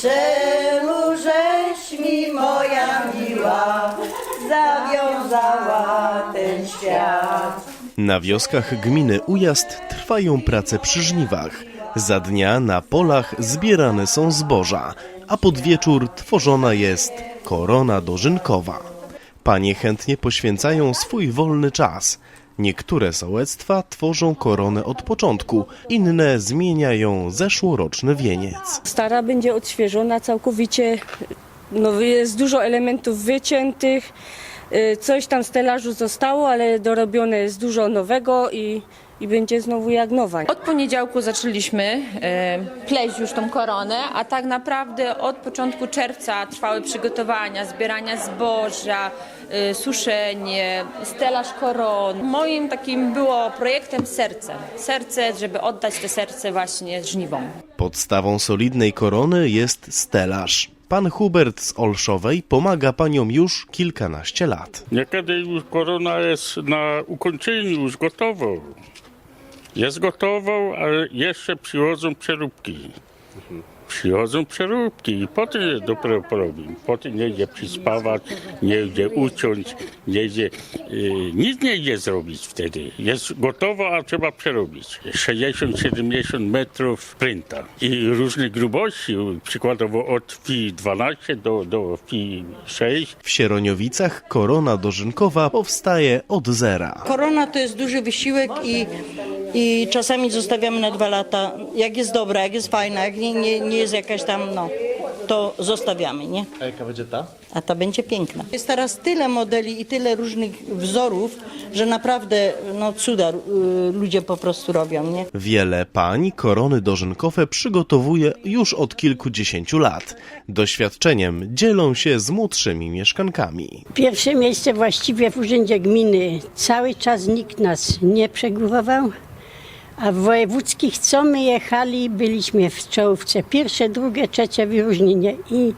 Czemu żeś mi moja miła zawiązała ten świat? Na wioskach gminy Ujazd trwają prace przy żniwach. Za dnia na polach zbierane są zboża, a pod wieczór tworzona jest korona dożynkowa. Panie chętnie poświęcają swój wolny czas. Niektóre sołectwa tworzą koronę od początku, inne zmieniają zeszłoroczny wieniec. Stara będzie odświeżona całkowicie. No, jest dużo elementów wyciętych. Y, Coś tam z stelażu zostało, ale dorobione jest dużo nowego i, i będzie znowu jak nowa. Od poniedziałku zaczęliśmy e, pleść już tą koronę, a tak naprawdę od początku czerwca trwały przygotowania, zbierania zboża, e, suszenie, stelaż koron. Moim takim było projektem serce. Serce, żeby oddać to serce właśnie żniwom. Podstawą solidnej korony jest stelaż. Pan Hubert z Olszowej pomaga paniom już kilkanaście lat. Niekiedy już korona jest na ukończeniu, już gotową. Jest gotową, ale jeszcze przychodzą przeróbki. Przychodzą przeróbki i potem je dopiero porobimy. Potem nie idzie przyspawać, nie idzie uciąć, nie idzie, yy, nic nie idzie zrobić wtedy. Jest gotowa, a trzeba przerobić. 60-70 metrów prynta i różnych grubości, przykładowo od fi 12 do, do fi 6. W Sieroniowicach korona dożynkowa powstaje od zera. Korona to jest duży wysiłek i, i czasami zostawiamy na dwa lata. Jak jest dobra, jak jest fajna, jak nie, nie, nie jest jakaś tam, no, to zostawiamy, nie? A jaka będzie ta? A ta będzie piękna. Jest teraz tyle modeli i tyle różnych wzorów, że naprawdę no, cuda y, ludzie po prostu robią, nie? Wiele pań korony dożynkowe przygotowuje już od kilkudziesięciu lat. Doświadczeniem dzielą się z młodszymi mieszkankami. Pierwsze miejsce właściwie w Urzędzie Gminy. Cały czas nikt nas nie przegłował. A w wojewódzkich, co my jechali, byliśmy w czołówce. Pierwsze, drugie, trzecie wyróżnienie i,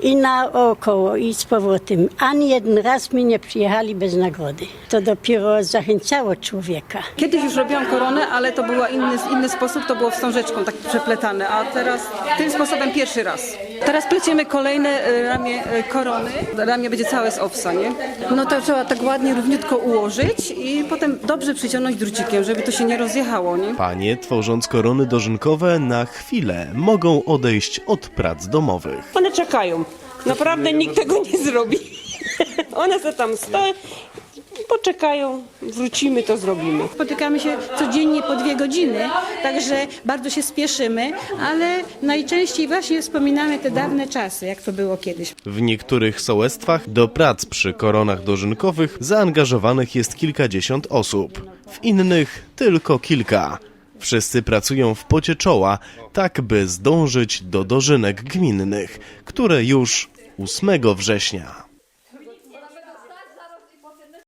i naokoło, i z powrotem. Ani jeden raz my nie przyjechali bez nagrody. To dopiero zachęcało człowieka. Kiedyś już robiłam koronę, ale to był inny, inny sposób, to było wstążeczką tak przepletane, a teraz tym sposobem pierwszy raz. Teraz pleciemy kolejne e, ramię e, korony. Ramię będzie całe z owsa, nie? No to trzeba tak ładnie, równiutko ułożyć i potem dobrze przyciągnąć drucikiem, żeby to się nie rozjechało, nie? Panie, tworząc korony dożynkowe, na chwilę mogą odejść od prac domowych. One czekają. Naprawdę nikt tego nie zrobi. One se tam stoją, poczekają, wrócimy, to zrobimy. Spotykamy się codziennie po dwie godziny, także bardzo się spieszymy, ale najczęściej właśnie wspominamy te dawne czasy, jak to było kiedyś. W niektórych sołectwach do prac przy koronach dożynkowych zaangażowanych jest kilkadziesiąt osób, w innych tylko kilka. Wszyscy pracują w pocie czoła, tak by zdążyć do dożynek gminnych, które już 8 września.